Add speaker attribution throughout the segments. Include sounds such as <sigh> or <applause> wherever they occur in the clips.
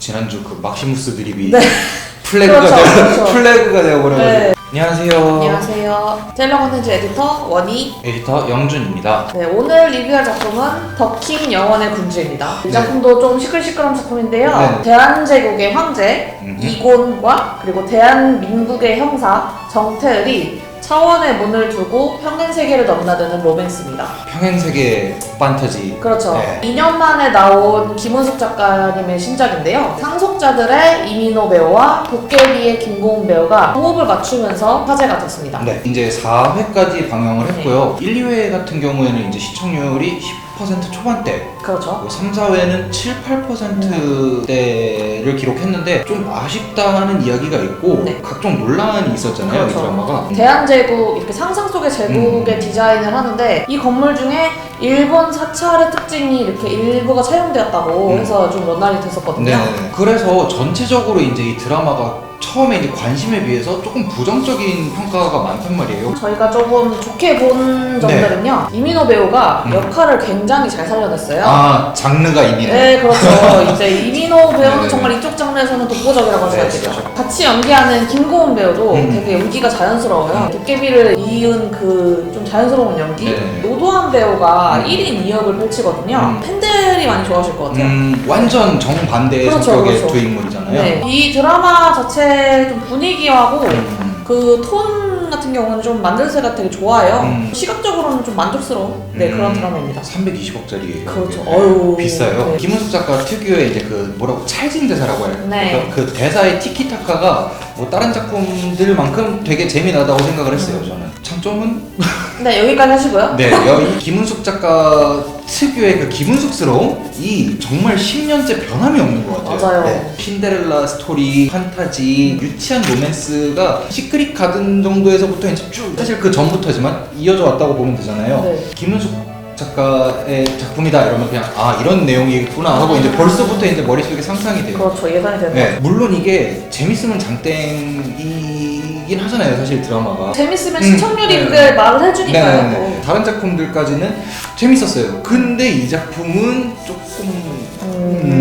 Speaker 1: 지난주 그 막시무스 드립이
Speaker 2: 네.
Speaker 1: 플래그가
Speaker 2: 그렇죠,
Speaker 1: 되어
Speaker 2: 그렇죠.
Speaker 1: 플래그가 되어버려가지고
Speaker 2: 네.
Speaker 1: 안녕하세요.
Speaker 2: 안녕하세요. 텔러 콘텐츠 에디터 원희.
Speaker 1: 에디터 영준입니다.
Speaker 2: 네, 오늘 리뷰할 작품은 더킹 영원의 군주입니다. 이
Speaker 1: 네.
Speaker 2: 작품도 좀 시끌시끌한 작품인데요.
Speaker 1: 네.
Speaker 2: 대한제국의 황제
Speaker 1: 음흠.
Speaker 2: 이곤과 그리고 대한민국의 형사 정태을이 차원의 문을 두고 평행 세계를 넘나드는 로맨스입니다.
Speaker 1: 평행 세계 판타지.
Speaker 2: 그렇죠.
Speaker 1: 네.
Speaker 2: 2년 만에 나온 김은숙 작가님의 신작인데요. 상속자들의 이민호 배우와 도깨비의 김고은 배우가 호흡을 맞추면서 화제가 됐습니다.
Speaker 1: 네, 이제 4회까지 방영을 했고요.
Speaker 2: 네.
Speaker 1: 1, 2회 같은 경우에는 이제 시청률이 10% 초반대,
Speaker 2: 그렇죠.
Speaker 1: 3, 4회는 7, 8%대를 기록했는데 좀 아쉽다는 이야기가 있고
Speaker 2: 네.
Speaker 1: 각종 논란이 있었잖아요, 이 드라마가.
Speaker 2: 대한제국 이렇게 상상 속의 제국의
Speaker 1: 음.
Speaker 2: 디자인을 하는데 이 건물 중에 일본 사찰의 특징이 이렇게 일부가 차용되었다고
Speaker 1: 음.
Speaker 2: 해서 좀 논란이 됐었거든요.
Speaker 1: 네. 그래서 전체적으로 이제 이 드라마가 처음에 이제 관심에 비해서 조금 부정적인 평가가 많단 말이에요.
Speaker 2: 저희가 조금 좋게 본 점들은요. 이민호 배우가
Speaker 1: 네. 음.
Speaker 2: 역할을 굉장히 잘 살려냈어요.
Speaker 1: 아, 장르가 이미.
Speaker 2: 네, 그렇죠. <laughs> 이제 이민호 배우는
Speaker 1: 네네네.
Speaker 2: 정말 이쪽 장르에서는 독보적이라고
Speaker 1: 네,
Speaker 2: 있죠.
Speaker 1: 그렇죠.
Speaker 2: 같이 연기하는 김고은 배우도
Speaker 1: 음.
Speaker 2: 되게 연기가 자연스러워요.
Speaker 1: 음.
Speaker 2: 도깨비를 이은 그 좀 자연스러운 연기.
Speaker 1: 네네네.
Speaker 2: 노도한 배우가
Speaker 1: 음.
Speaker 2: 1인 2역을 펼치거든요.
Speaker 1: 음.
Speaker 2: 팬들이 많이 좋아하실 것 같아요.
Speaker 1: 음, 완전 정반대의
Speaker 2: 그렇죠,
Speaker 1: 성격의
Speaker 2: 그렇죠.
Speaker 1: 두 인물이잖아요.
Speaker 2: 네, 이 드라마 자체 좀 분위기하고
Speaker 1: 음.
Speaker 2: 그톤 같은 경우는 좀 만들새가 되게 좋아요.
Speaker 1: 음.
Speaker 2: 시각적으로는 좀 만족스러운 네, 그런
Speaker 1: 음,
Speaker 2: 드라마입니다.
Speaker 1: 320억짜리예요.
Speaker 2: 그렇죠. 어휴.
Speaker 1: 비싸요.
Speaker 2: 네.
Speaker 1: 김은숙 작가 특유의 이제 그 뭐라고 찰진 대사라고 해요.
Speaker 2: 네.
Speaker 1: 그, 그 대사의 티키타카가 뭐 다른 작품들만큼 되게 재미나다고 생각을 했어요.
Speaker 2: 음.
Speaker 1: 저는 장점은
Speaker 2: 네, 여기까지 하시고요.
Speaker 1: 네, 여기 김은숙 작가 특유의 그 김은숙스러움 이 정말 10년째 변함이 없는 것 같아요. 네.
Speaker 2: 맞아요.
Speaker 1: 신데렐라 스토리, 판타지, 유치한 로맨스가 시크릿 가든 정도에서부터 이제 쭉 사실 그 전부터지만 이어져 왔다고 보면 되잖아요.
Speaker 2: 네.
Speaker 1: 김은숙 작가의 작품이다 이러면 그냥 아 이런 내용이구나 하고 이제 벌써부터 이제 머릿속에 상상이 돼요.
Speaker 2: 그렇죠. 예상이 되는
Speaker 1: 네, 물론 이게 재밌으면 장땡이긴 하잖아요, 사실 드라마가.
Speaker 2: 재밌으면
Speaker 1: 음,
Speaker 2: 시청률이
Speaker 1: 네.
Speaker 2: 그게 말을 해주니까요.
Speaker 1: 네네네. 다른 작품들까지는 재밌었어요. 근데 이 작품은 조금 음,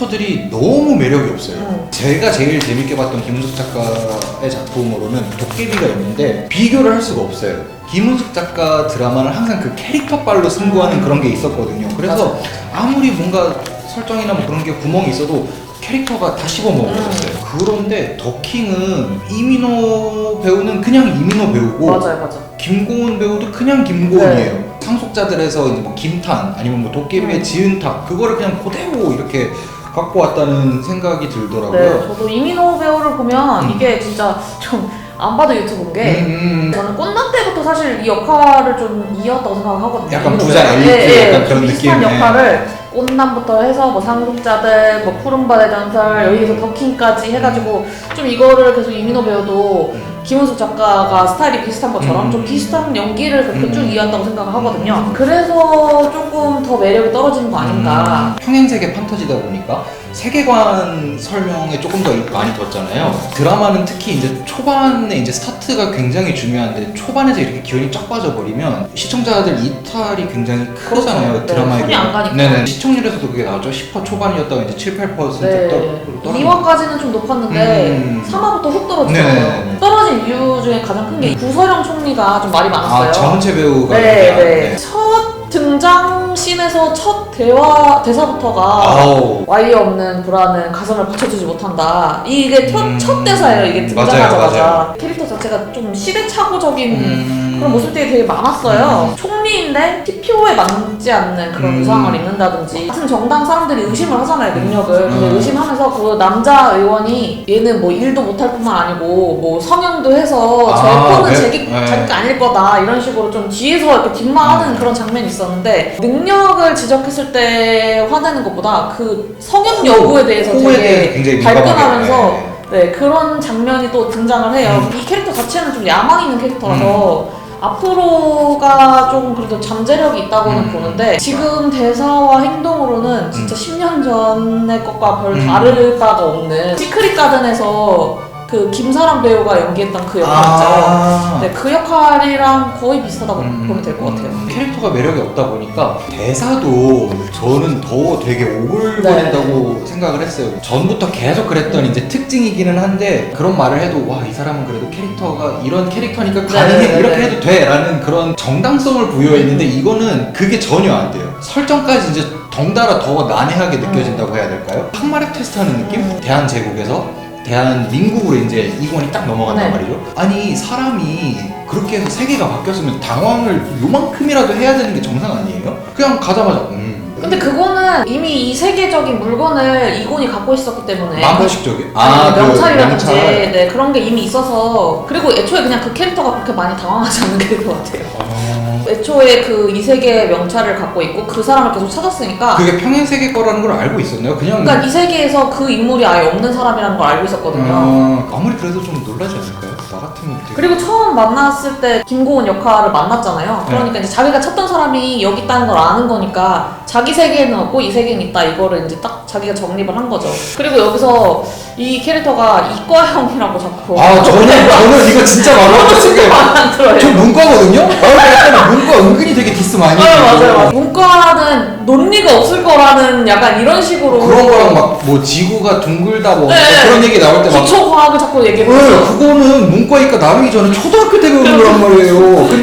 Speaker 1: 캐릭터들이 너무 매력이 없어요.
Speaker 2: 음.
Speaker 1: 제가 제일 재밌게 봤던 김은숙 작가의 작품으로는 도깨비가 있는데 비교를 할 수가 없어요. 김은숙 작가 드라마는 항상 그 캐릭터빨로 승부하는 그런 게 있었거든요. 그래서 아무리 뭔가 설정이나 뭐 그런 게 구멍이 있어도 캐릭터가 다 씹어먹었어요. 그런데 더킹은 이민호 배우는 그냥 이민호 배우고
Speaker 2: 맞아요, 맞아.
Speaker 1: 김고은 배우도 그냥 김고은이에요. 상속자들에서 이제 뭐 김탄 아니면 뭐 도깨비의
Speaker 2: 음.
Speaker 1: 지은탁 그거를 그냥 그대로 이렇게 갖고 왔다는 생각이
Speaker 2: 네,
Speaker 1: 들더라고요.
Speaker 2: 저도 이민호 배우를 보면
Speaker 1: 음.
Speaker 2: 이게 진짜 좀 안 봐도 유튜브인 게
Speaker 1: 음, 음,
Speaker 2: 저는 꽃남 때부터 사실 이 역할을 좀 이었다고 생각하거든요.
Speaker 1: 약간
Speaker 2: 이민호
Speaker 1: 부자
Speaker 2: 배우가.
Speaker 1: 엘리트 약간
Speaker 2: 좀
Speaker 1: 그런
Speaker 2: 비슷한
Speaker 1: 느낌, 네.
Speaker 2: 역할을 꽃남부터 해서 뭐 상속자들, 뭐 푸른바다의 전설, 여기서 더킹까지 해가지고 좀 이거를 계속 이민호 배우도
Speaker 1: 음.
Speaker 2: 김은숙 작가가 스타일이 비슷한 것처럼
Speaker 1: 음.
Speaker 2: 좀 비슷한 연기를 그렇게
Speaker 1: 음.
Speaker 2: 쭉 이어한다고 생각을 하거든요. 그래서 조금 더 매력이 떨어지는 거 아닌가.
Speaker 1: 음, 평행세계 판타지다 보니까 세계관 설명에 조금 더 많이 뒀잖아요. 드라마는 특히 이제 초반에 이제 스타트가 굉장히 중요한데 초반에서 이렇게 기운이 쫙 빠져버리면 시청자들 이탈이 굉장히 크잖아요.
Speaker 2: 그렇죠. 네,
Speaker 1: 드라마에
Speaker 2: 손이 안 가니까.
Speaker 1: 네네. 시청률에서도 그게 나왔죠. 10% 초반이었다가 이제 7, 8%
Speaker 2: 네.
Speaker 1: 떨- 떨어지는
Speaker 2: 2화까지는 좀 높았는데
Speaker 1: 음.
Speaker 2: 3화부터 훅 떨어지더라고요.
Speaker 1: 네네 네.
Speaker 2: 중에 가장 큰 게 구서령 총리가 좀 말이 많았어요.
Speaker 1: 아, 정은채 배우가
Speaker 2: 네,
Speaker 1: 이렇게
Speaker 2: 네. 첫 등장 씬에서 첫 대화 대사부터가
Speaker 1: 아우.
Speaker 2: 와이어 없는 불안은 가슴을 받쳐주지 못한다. 이게 첫,
Speaker 1: 음.
Speaker 2: 첫 대사예요. 이게
Speaker 1: 맞아요,
Speaker 2: 등장하자마자
Speaker 1: 맞아요.
Speaker 2: 캐릭터 자체가 좀 시대착오적인
Speaker 1: 음.
Speaker 2: 그런 모습들이 되게 많았어요. 총 리인데 TPO에 맞지 않는 그런
Speaker 1: 음.
Speaker 2: 의상을 입는다든지 같은 정당 사람들이 의심을 하잖아요 능력을. 근데
Speaker 1: 음.
Speaker 2: 의심하면서 그 남자 의원이 얘는 뭐 일도 못할 뿐만 아니고 뭐 성형도 해서
Speaker 1: 아, 네.
Speaker 2: 자기
Speaker 1: 네.
Speaker 2: 자기가 아닐 거다 이런 식으로 좀 뒤에서 이렇게 뒷말하는
Speaker 1: 음.
Speaker 2: 그런 장면이 있었는데 능력을 지적했을 때 화내는 것보다 그 성형 여부에 대해서
Speaker 1: 호에
Speaker 2: 되게
Speaker 1: 굉장히
Speaker 2: 발끈하면서
Speaker 1: 네.
Speaker 2: 네 그런 장면이 또 등장을 해요.
Speaker 1: 음.
Speaker 2: 이 캐릭터 자체는 좀 야망 있는 캐릭터라서 앞으로가 조금 그래도 잠재력이 있다고는
Speaker 1: 음.
Speaker 2: 보는데 지금 대사와 행동으로는 진짜 10년 전의 것과 별
Speaker 1: 음.
Speaker 2: 다를 바가 없는 시크릿 가든에서 그 김사랑 배우가 연기했던 그 역할 있죠.
Speaker 1: 아.
Speaker 2: 네, 그 역할이랑 거의 비슷하다고
Speaker 1: 음,
Speaker 2: 보면 될 것
Speaker 1: 음,
Speaker 2: 같아요.
Speaker 1: 음. 캐릭터가 매력이 없다 보니까 대사도 저는 더 되게 오글거린다고
Speaker 2: 네.
Speaker 1: 생각을 했어요. 전부터 계속 그랬던 이제 특징이기는 한데 그런 말을 해도 와 이 사람은 그래도 캐릭터가 이런 캐릭터니까 가능해
Speaker 2: 네, 네,
Speaker 1: 이렇게
Speaker 2: 네.
Speaker 1: 해도 돼라는 그런 정당성을 부여했는데 이거는 그게 전혀 안 돼요. 설정까지 이제 덩달아 더 난해하게 느껴진다고 해야 될까요? 항마력 테스트하는 느낌?
Speaker 2: 음.
Speaker 1: 대한제국에서 대한민국으로 이제 이권이 딱 넘어간단
Speaker 2: 네.
Speaker 1: 말이죠. 아니 사람이 그렇게 해서 세계가 바뀌었으면 당황을 요만큼이라도 해야 되는 게 정상 아니에요? 그냥 가자마자 음.
Speaker 2: 근데 그거는 이미 이 세계적인 물건을 이곤이 갖고 있었기 때문에
Speaker 1: 만포식적이?
Speaker 2: 아니,
Speaker 1: 그
Speaker 2: 명찰이라든지
Speaker 1: 명찰.
Speaker 2: 네, 그런 게 이미 있어서 그리고 애초에 그냥 그 캐릭터가 그렇게 많이 당황하지 않는 게것 같아요.
Speaker 1: 어,
Speaker 2: 애초에 그 이 세계의 명찰을 갖고 있고 그 사람을 계속 찾았으니까
Speaker 1: 그게 평행 세계 거라는 걸 알고 있었나요? 그냥
Speaker 2: 그러니까 이 세계에서 그 인물이 아예 없는 사람이라는 걸 알고 있었거든요.
Speaker 1: 어, 아무리 그래도 좀 놀라지 않을까요? 나 같으면 되게
Speaker 2: 그리고 처음 만났을 때 김고은 역할을 만났잖아요.
Speaker 1: 네.
Speaker 2: 그러니까 이제 자기가 찾던 사람이 여기 있다는 걸 아는 거니까 자기 세계에는 없고 이 세계는 있다 이거를 이제 딱 자기가 정립을 한 거죠. 그리고 여기서 이 캐릭터가 이과형이라고 자꾸
Speaker 1: 아 저는 저는 이거 진짜 말하고 <laughs>
Speaker 2: 안 들어요.
Speaker 1: 저 문과거든요? 아, 약간 문과 은근히 되게 디스 많이
Speaker 2: 네, 맞아요. 맞아요, 맞아요. 문과는 논리가 없을 거라는 약간 이런 식으로
Speaker 1: 그런 거랑 막 뭐 지구가 둥글다 뭐
Speaker 2: 네.
Speaker 1: 그런 얘기 나올 때막
Speaker 2: 기초 과학을 자꾸 얘기해요.
Speaker 1: 네, 그거는 문과이과 나누기 전에 초등학교 때 배우는 <laughs> 거란 말이에요. 근데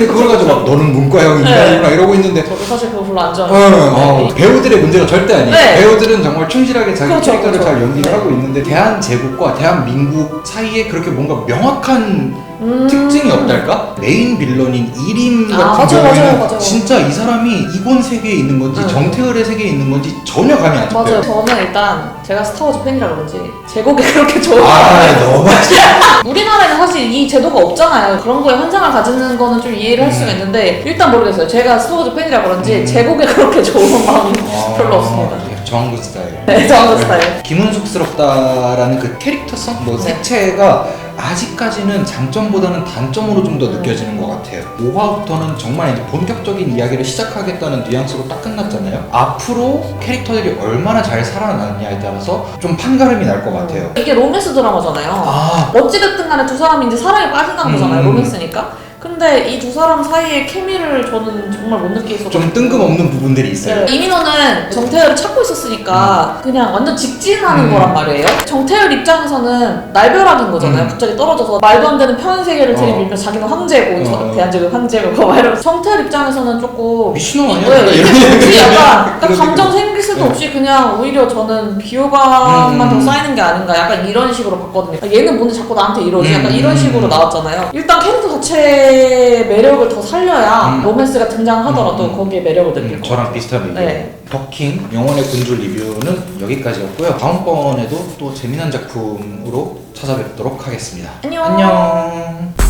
Speaker 1: 문과형 인간이구나 이러고 있는데
Speaker 2: 저도 사실 그거 별로 안
Speaker 1: 어,
Speaker 2: 좋아해요.
Speaker 1: 어, 배우들의 문제가 절대 아니에요.
Speaker 2: 네.
Speaker 1: 배우들은 정말 충실하게 자기
Speaker 2: 그렇죠,
Speaker 1: 캐릭터를
Speaker 2: 그렇죠.
Speaker 1: 잘 연기를
Speaker 2: 네.
Speaker 1: 하고 있는데 대한제국과 대한민국 사이에 그렇게 뭔가 명확한
Speaker 2: 음.
Speaker 1: 특징이 없달까? 메인 빌런인 이림
Speaker 2: 아,
Speaker 1: 같은
Speaker 2: 맞아요,
Speaker 1: 경우에는
Speaker 2: 맞아요, 맞아요.
Speaker 1: 진짜 이 사람이 이권 세계에 있는 건지
Speaker 2: 네.
Speaker 1: 정태을의 세계에 있는 건지 전혀 감이 안
Speaker 2: 맞아요.
Speaker 1: 잡혀요.
Speaker 2: 저는 일단 제가 스타워즈 팬이라 그런지 제국이 <laughs> 그렇게 좋은
Speaker 1: 아 너무 <laughs>
Speaker 2: 우리나라에는 사실 이 제도가 없잖아요. 그런 거에 환상을 가지는 거는 좀 이해를 할 수가 있는데 일단 모르겠어요. 제가 스타워즈 팬이라 그런지
Speaker 1: 음.
Speaker 2: 제국에 <laughs> 그렇게 좋은 마음이 별로
Speaker 1: 아,
Speaker 2: 없습니다.
Speaker 1: 정한군 스타일.
Speaker 2: 네, 정한군 스타일.
Speaker 1: 김은숙스럽다라는 그 캐릭터성, 뭐
Speaker 2: 네.
Speaker 1: 색채가 아직까지는 장점보다는 단점으로 좀더
Speaker 2: 음.
Speaker 1: 느껴지는 것 같아요. 5화부터는 정말 이제 본격적인 이야기를 시작하겠다는 뉘앙스로 딱 끝났잖아요. 앞으로 캐릭터들이 얼마나 잘 살아나느냐에 따라서 좀 판가름이 날 것 같아요.
Speaker 2: 이게 로맨스 드라마잖아요.
Speaker 1: 아,
Speaker 2: 어찌됐든 간에 두 사람이 이제 사랑에 빠진다는 거잖아요.
Speaker 1: 음.
Speaker 2: 로맨스니까. 근데 이 두 사람 사이의 케미를 저는 정말 못 느끼겠어.
Speaker 1: 좀 뜬금없는 부분들이 있어요.
Speaker 2: 네. 이민호는 정태열을 찾고 있었으니까 그냥 완전 직진하는
Speaker 1: 음.
Speaker 2: 거란 말이에요. 정태열 입장에서는 날벼락인 거잖아요.
Speaker 1: 음.
Speaker 2: 갑자기 떨어져서 말도 안 되는 평행 세계를
Speaker 1: 어.
Speaker 2: 들이밀면서 자기는 황제고 저
Speaker 1: 어.
Speaker 2: 대한제국 황제고 막 이러면서 정태열 입장에서는 조금
Speaker 1: 미친놈 아니야?
Speaker 2: 네,
Speaker 1: 이런
Speaker 2: 이게 약간 그러니까
Speaker 1: 그런
Speaker 2: 감정
Speaker 1: 느낌.
Speaker 2: 생길 수도
Speaker 1: 네.
Speaker 2: 없이 그냥 오히려 저는 비호감만
Speaker 1: 음.
Speaker 2: 더 쌓이는 게 아닌가 약간 이런 식으로 봤거든요. 아, 얘는 뭔데 자꾸 나한테 이러지? 약간
Speaker 1: 음.
Speaker 2: 이런 식으로 나왔잖아요. 일단 캐릭터 자체 의 매력을 더 살려야
Speaker 1: 음.
Speaker 2: 로맨스가 등장하더라도
Speaker 1: 음.
Speaker 2: 거기에 매력을 느낄
Speaker 1: 음,
Speaker 2: 것
Speaker 1: 저랑 비슷한 의견.
Speaker 2: 네.
Speaker 1: 더킹 영혼의 군주 리뷰는 여기까지였고요. 다음번에도 또 재미난 작품으로 찾아뵙도록 하겠습니다.
Speaker 2: 안녕.
Speaker 1: 안녕.